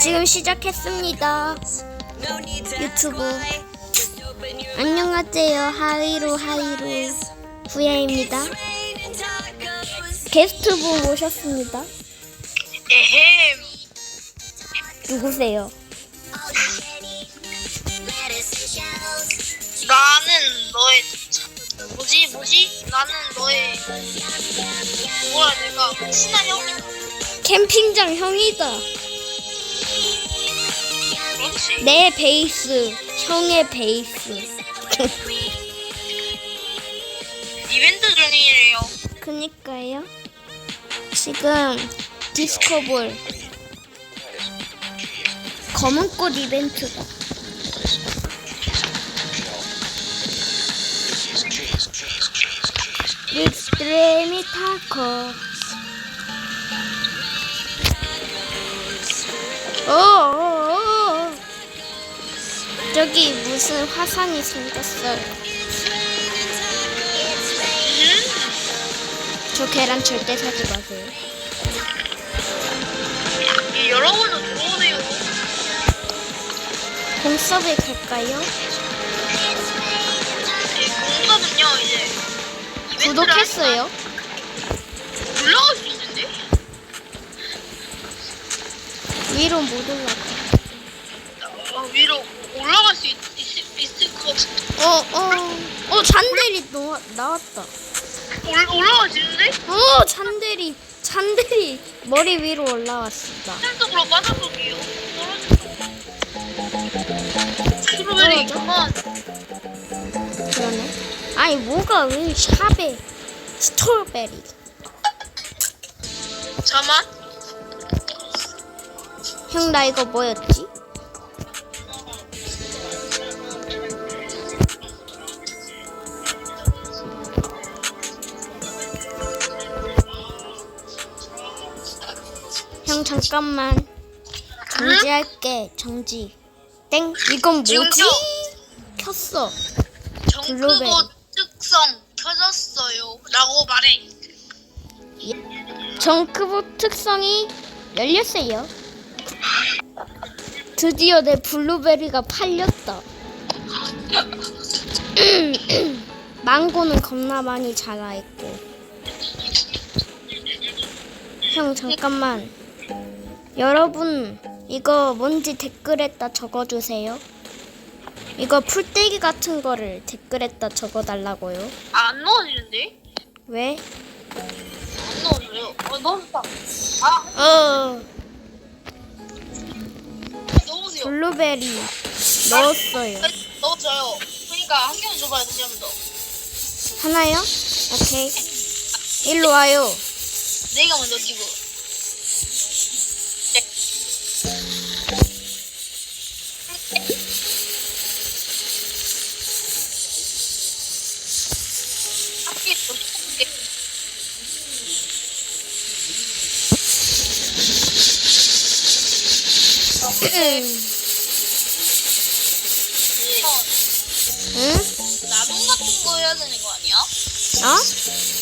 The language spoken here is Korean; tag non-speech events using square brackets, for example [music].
지금 시작했습니다. 유튜브. 안녕하세요. 하이로 하이로 부야입니다. 게스트분 모셨습니다. 에헴 누구세요? 나는 너의 뭐지 뭐지 나는 너의 뭐라 될까 친한 형이다 캠핑장 형이다. 내 베이스, 형의 베이스. [laughs] 이벤트 중이에요 그니까요. 지금 디스코볼 검은 꽃 이벤트다. 립스트레미 타코. 오오오. 저기 무슨 화산이 생겼어요. 저 계란 절대 사지 마세요. 예, 여러분도 들어오세요 공섭에 갈까요? 예, 공감은요 이제 구독했어요. 올라갈 수 있는데 위로 못 올라가. 아, 위로 올라갈 수 있, 있, 있을 것 같아 어, 어, 어, 잔대리 너, 나왔다. 올, 올라가지는데 어, 잔대리, 잔대리 머리 위로 올라왔습니다. 빠져볼게요 떨어져 스트로베리 떨어져? 그만 그러네. 아니, 뭐가 왜 샵에 스트로베리. 잠만 형, 나 이거 뭐였지? 형, 잠깐만. 정지할게, 정지. 땡, 이건 뭐지? 켰어. 블루베리. 정크고 특성 켜졌어요 라고 말해 정크봇 특성이 열렸어요. 드디어 내 블루베리가 팔렸다. [clears throat] 망고는 겁나 많이 자라있고. 형 잠깐만. 여러분 이거 뭔지 댓글에다 적어주세요. 이거 풀떼기 같은 거를 댓글에다 적어달라고요. 아, 안 넣어지는데? 왜? 안 넣어져요 어 넣었다 아 어 넣으세요 블루베리 넣었어요. 네, 넣어줘요 그러니까 한 개만 줘봐요 다시 한 번 더 하나요? 오케이. 일로 와요. 내가 먼저 끼고 응? 나동 같은 거 해야 되는 거 아니야? 어?